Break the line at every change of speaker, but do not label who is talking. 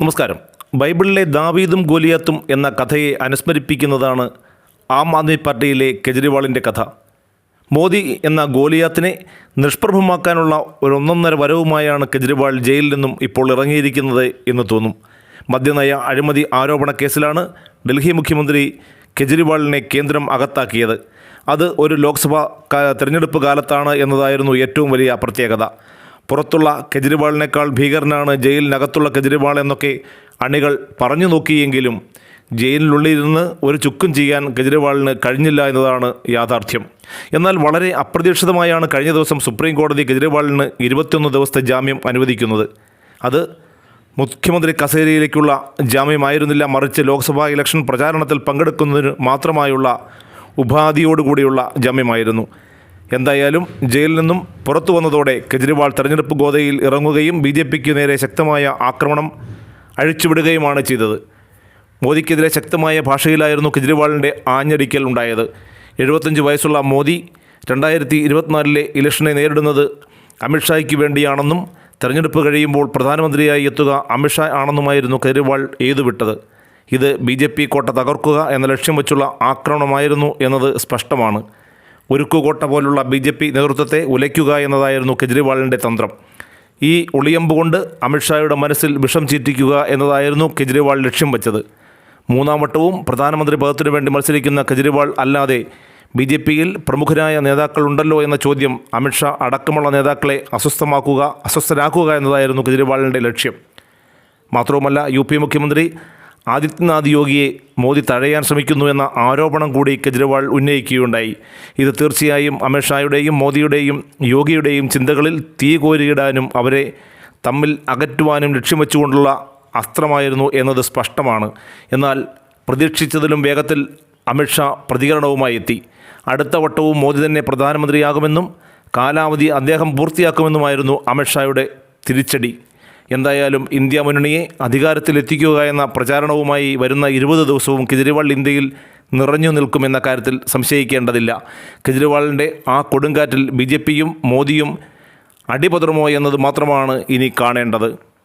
നമസ്കാരം. ബൈബിളിലെ ദാവീദും ഗോലിയാത്തും എന്ന കഥയെ അനുസ്മരിപ്പിക്കുന്നതാണ് ആം ആദ്മി പാർട്ടിയിലെ കെജ്രിവാളിന്റെ കഥ. മോദി എന്ന ഗോലിയാത്തിനെ നിഷ്പ്രഭമാക്കാനുള്ള ഒരു ഒന്നൊന്നര വരവുമായാണ് കെജ്രിവാൾ ജയിലിൽ നിന്നും ഇപ്പോൾ ഇറങ്ങിയിരിക്കുന്നത് എന്ന് തോന്നും. മദ്യനയ അഴിമതി ആരോപണ കേസിലാണ് ഡൽഹി മുഖ്യമന്ത്രി കെജ്രിവാളിനെ കേന്ദ്രം അകത്താക്കിയത്. അത് ഒരു ലോക്സഭാ തിരഞ്ഞെടുപ്പ് കാലത്താണ് എന്നതായിരുന്നു ഏറ്റവും വലിയ പ്രത്യേകത. പുറത്തുള്ള കെജ്രിവാളിനേക്കാൾ ഭീകരനാണ് ജയിലിനകത്തുള്ള കെജ്രിവാൾ എന്നൊക്കെ അണികൾ പറഞ്ഞു നോക്കിയെങ്കിലും ജയിലിനുള്ളിലിരുന്ന് ഒരു ചുക്കും ചെയ്യാൻ കെജ്രിവാളിന് കഴിഞ്ഞില്ല എന്നതാണ് യാഥാർത്ഥ്യം. എന്നാൽ വളരെ അപ്രതീക്ഷിതമായാണ് കഴിഞ്ഞ ദിവസം സുപ്രീം കോടതി കെജ്രിവാളിന് ഇരുപത്തിയൊന്ന് ദിവസത്തെ ജാമ്യം അനുവദിക്കുന്നത്. അത് മുഖ്യമന്ത്രി കസേരയിലേക്കുള്ള ജാമ്യമായിരുന്നില്ല. മറിച്ച് ലോക്സഭാ ഇലക്ഷൻ പ്രചാരണത്തിൽ പങ്കെടുക്കുന്നതിന് മാത്രമായുള്ള ഉപാധിയോടുകൂടിയുള്ള ജാമ്യമായിരുന്നു. എന്തായാലും ജയിലിൽ നിന്നും പുറത്തു വന്നതോടെ കെജ്രിവാൾ തെരഞ്ഞെടുപ്പ് ഗോതയിൽ ഇറങ്ങുകയും ബി ജെ പിക്ക് നേരെ ശക്തമായ ആക്രമണം അഴിച്ചുവിടുകയുമാണ് ചെയ്തത്. മോദിക്കെതിരെ ശക്തമായ ഭാഷയിലായിരുന്നു കെജ്രിവാളിന്റെ ആഞ്ഞടിക്കൽ ഉണ്ടായത്. എഴുപത്തഞ്ച് വയസ്സുള്ള മോദി രണ്ടായിരത്തി ഇരുപത്തിനാലിലെ ഇലക്ഷനെ നേരിടുന്നത് അമിത്ഷായ്ക്ക് വേണ്ടിയാണെന്നും തെരഞ്ഞെടുപ്പ് കഴിയുമ്പോൾ പ്രധാനമന്ത്രിയായി എത്തുക അമിത്ഷാ ആണെന്നുമായിരുന്നു കെജ്രിവാൾ എഴുതുവിട്ടത്. ഇത് ബി കോട്ട തകർക്കുക എന്ന ലക്ഷ്യം വെച്ചുള്ള ആക്രമണമായിരുന്നു എന്നത് സ്പഷ്ടമാണ്. ഉരുക്കുകോട്ട പോലുള്ള ബി ജെ പി നേതൃത്വത്തെ ഉലയ്ക്കുക എന്നതായിരുന്നു കെജ്രിവാളിന്റെ തന്ത്രം. ഈ ഒളിയമ്പ് കൊണ്ട് അമിത്ഷായുടെ മനസ്സിൽ വിഷം ചീറ്റിക്കുക എന്നതായിരുന്നു കെജ്രിവാൾ ലക്ഷ്യം വെച്ചത്. മൂന്നാം വട്ടവും പ്രധാനമന്ത്രി പദത്തിനു വേണ്ടി മത്സരിക്കുന്ന കെജ്രിവാൾ അല്ലാതെ ബി ജെ പിയിൽ പ്രമുഖരായ നേതാക്കളുണ്ടല്ലോ എന്ന ചോദ്യം അമിത്ഷാ അടക്കമുള്ള നേതാക്കളെ അസ്വസ്ഥമാക്കുക അസ്വസ്ഥരാക്കുക എന്നതായിരുന്നു കെജ്രിവാളിന്റെ ലക്ഷ്യം. മാത്രവുമല്ല യു മുഖ്യമന്ത്രി ആദിത്യനാഥ് യോഗിയെ മോദി തഴയാൻ ശ്രമിക്കുന്നു എന്ന ആരോപണം കൂടി കെജ്രിവാൾ ഉന്നയിക്കുകയുണ്ടായി. ഇത് തീർച്ചയായും അമിത്ഷായുടെയും മോദിയുടെയും യോഗിയുടെയും ചിന്തകളിൽ തീ കോരിയിടാനും അവരെ തമ്മിൽ അകറ്റുവാനും ലക്ഷ്യം വെച്ചുകൊണ്ടുള്ള അസ്ത്രമായിരുന്നു എന്നത് സ്പഷ്ടമാണ്. എന്നാൽ പ്രതീക്ഷിച്ചതിലും വേഗത്തിൽ അമിത്ഷാ പ്രതികരണവുമായി എത്തി. അടുത്ത വട്ടവും മോദി തന്നെ പ്രധാനമന്ത്രിയാകുമെന്നും കാലാവധി അദ്ദേഹം പൂർത്തിയാക്കുമെന്നുമായിരുന്നു അമിത്ഷായുടെ തിരിച്ചടി. എന്തായാലും ഇന്ത്യ മുന്നണിയെ അധികാരത്തിലെത്തിക്കുക എന്ന പ്രചാരണവുമായി വരുന്ന ഇരുപത് ദിവസവും കെജ്രിവാൾ ഇന്ത്യയിൽ നിറഞ്ഞു നിൽക്കുമെന്ന കാര്യത്തിൽ സംശയിക്കേണ്ടതില്ല. കെജ്രിവാളിന്റെ ആ കൊടുങ്കാറ്റിൽ ബി ജെ പിയും മോദിയും അടിപതറുമോ എന്നത് മാത്രമാണ് ഇനി കാണേണ്ടത്.